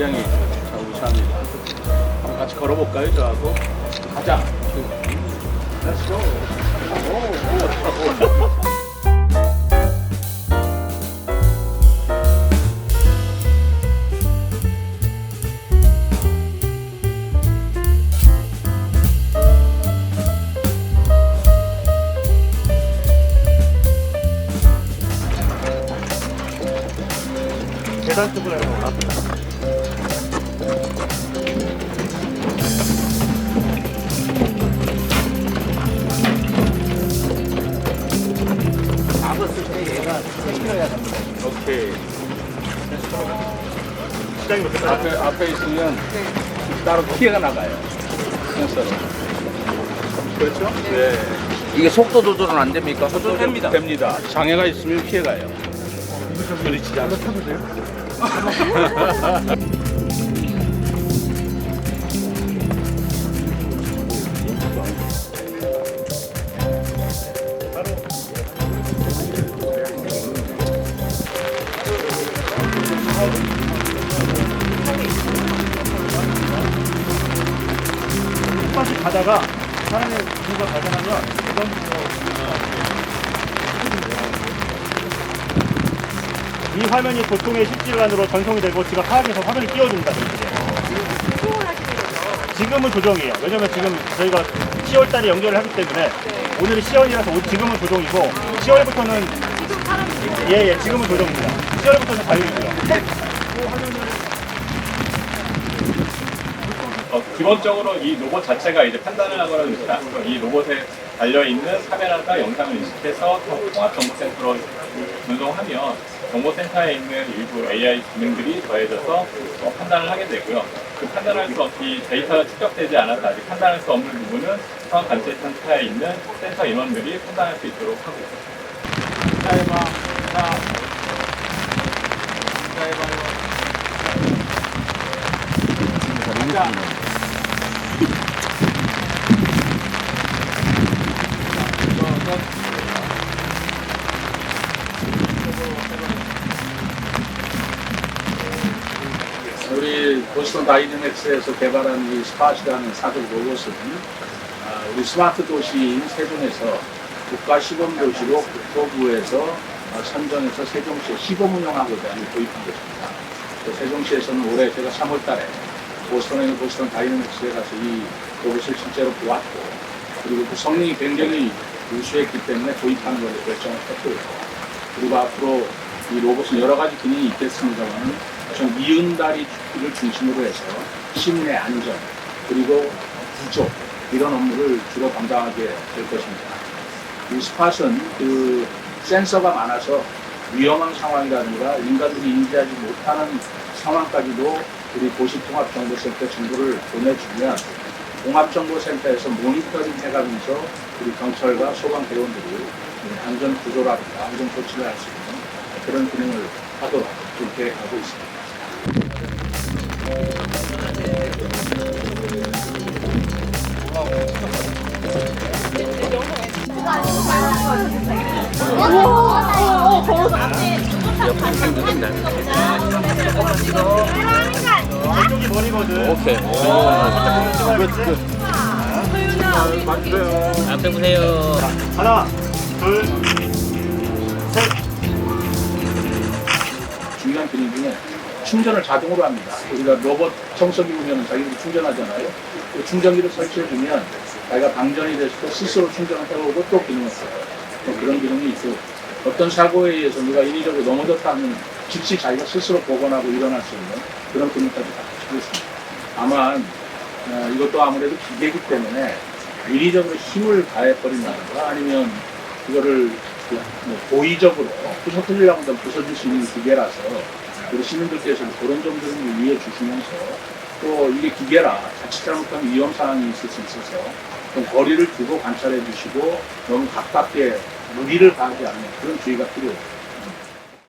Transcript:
굉장히 자, 우수합니다. 한번 같이 걸어볼까요, 저하고? 가자. Let's go. 오, 오. 계단 쪽으로 잡았을 때 얘가 생겨야 됩니다. 오케이. 시장이 어떻게 앞에, 앞에 있으면 따로 피해가 나가요. 센서로. 그렇죠? 네. 이게 속도 조절은 안 됩니까? 저도 됩니다. 됩니다. 장애가 있으면 피해가요. 부딪히지 않아요. 타도 돼요? 가다가 사람의 누가 발견하면 이건 이 화면이 보통의 실질환으로 전송이 되고 지가 파악해서 화면을 띄워준다. 지금은 조정이에요. 왜냐면 지금 저희가 10월 달에 연결을 하기 때문에 오늘이 10월이라서 지금은 조정이고 10월부터는 예, 예, 지금은 조정입니다. 10월부터는 자율이고요. 어, 기본적으로 이 로봇 자체가 이제 판단을 하거나 그러니까 이 로봇에 달려있는 카메라가 영상을 인식해서 통합정보센터로 전송하면 정보센터에 있는 일부 AI 기능들이 더해져서 어, 판단을 하게 되고요. 그 판단할 수 없이 데이터가 축적되지 않아서 아직 판단할 수 없는 부분은 통합관제센터에 있는 센터 인원들이 판단할 수 있도록 하고 있습니다. 자. 우리 보스턴 다이내믹스에서 개발한 이 스팟이라는 사족 로봇은 아, 우리 스마트 도시인 세종에서 국가 시범 도시로 국토부에서 어, 선정해서 세종시에 시범 운영하고자 도입한 것입니다. 그 세종시에서는 올해 제가 3월 달에 보스턴에 있는 보스턴 다이내믹스에 가서 이 로봇을 실제로 보았고 그리고 그 성능이 굉장히 우수했기 때문에 도입하는 것을 결정을 했고요. 그리고 앞으로 이 로봇은 여러 가지 기능이 있겠습니다만 전 이은다리를 중심으로 해서 시민의 안전 그리고 구조 이런 업무를 주로 담당하게 될 것입니다. 이 스팟은 그 센서가 많아서 위험한 상황이라든가 인간들이 인지하지 못하는 상황까지도 우리 도시통합정보센터 정보를 보내주면 종합정보센터에서 모니터링 해가면서 우리 경찰과 소방대원들이 안전 구조라든가 안전 조치를 할 수 있는 그런 기능을 하도록 그렇게 계획하고 있습니다. 이쪽이 머리거든. 오케이. 앞에 보세요. 하나, 둘, 셋. 중요한 기능 중에 충전을 자동으로 합니다. 우리가 로봇 청소기 보면 자기들이 충전하잖아요. 그 충전기를 설치해주면 자기가 방전이 됐을 때 스스로 충전을 해오고 또 기능을 써요. 또 그런 기능이 있고 어떤 사고에 의해서 누가 인위적으로 넘어졌다 하면 즉시 자기가 스스로 복원하고 일어날 수 있는 그런 기능까지 다 갖추고 있습니다. 다만 어, 이것도 아무래도 기계이기 때문에 인위적으로 힘을 가해버린다든가 아니면 이거를 그, 뭐 고의적으로 부서뜨리려고 하면 부서질 수 있는 기계라서 우리 시민들께서는 그런 점들을 유의해 주시면서 또 이게 기계라 자칫 잘못하면 위험 상황이 있을 수 있어서 좀 거리를 두고 관찰해 주시고 너무 가깝게 무리를 가하지 않는 그런 주의가 필요해요.